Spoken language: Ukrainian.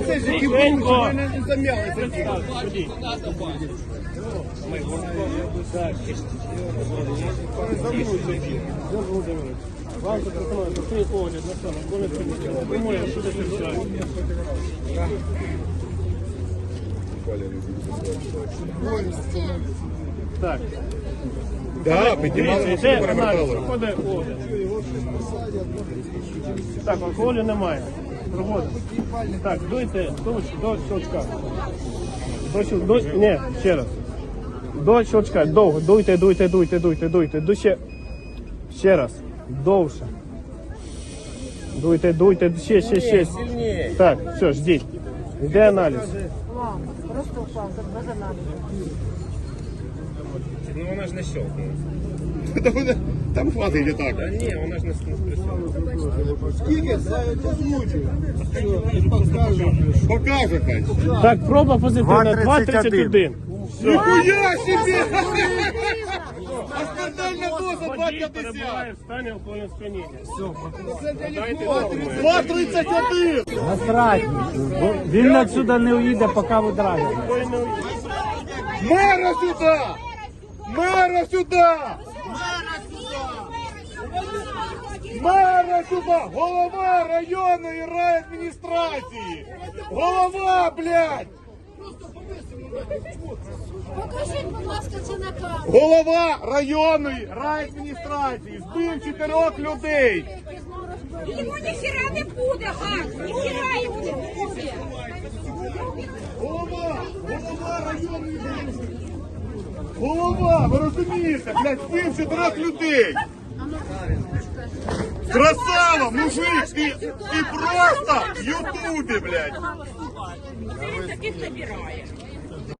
Це ж які мене не зам'ялися. Вам запропоную такий огляд на саме, коли це Думаю, що це все. Так, Да, аналіз, проходить огляд. Так, алкоголю немає. Проводимо. Так, дуйте до, до щелчка. До, щел- до, ні, ще раз. До щелчка, довго. Дуйте, дуйте, дуйте, дуйте, дуйте. Ду ще, ще раз. Довше. Дуйте, дуйте, ще, ще, ще. Так, все, ждіть. Йде аналіз. Просто упав, без аналізу. Ну вона ж не щелкнула. Та Там хватить і так. Та ні, вона ж не спрацювала. Скільки? Покаже хай. Так, проба позитивна, 2,31. Ніхуя собі! А скандальна доза Водій 2,50! перебуває в стані алкогольного сп'яніння. 2,31! Насрать. Бо Він отсюди не уїде, поки ви драгер. Мера сюди! Мера сюди! Мера сюди! Голова районної райадміністрації! Голова, блядь! Покажіть, будь ласка, це на камеру. Голова районної райадміністрації збив чотирьох людей! Йому ніхіра не буде, га! Ніхіра йому не буде! Голова! Голова районної райадміністрації! Голова! Ви розумієте? Блядь, збив чотирьох людей! Красава, мужик! Ти, ти просто в Ютубі, блядь! Таких набирає.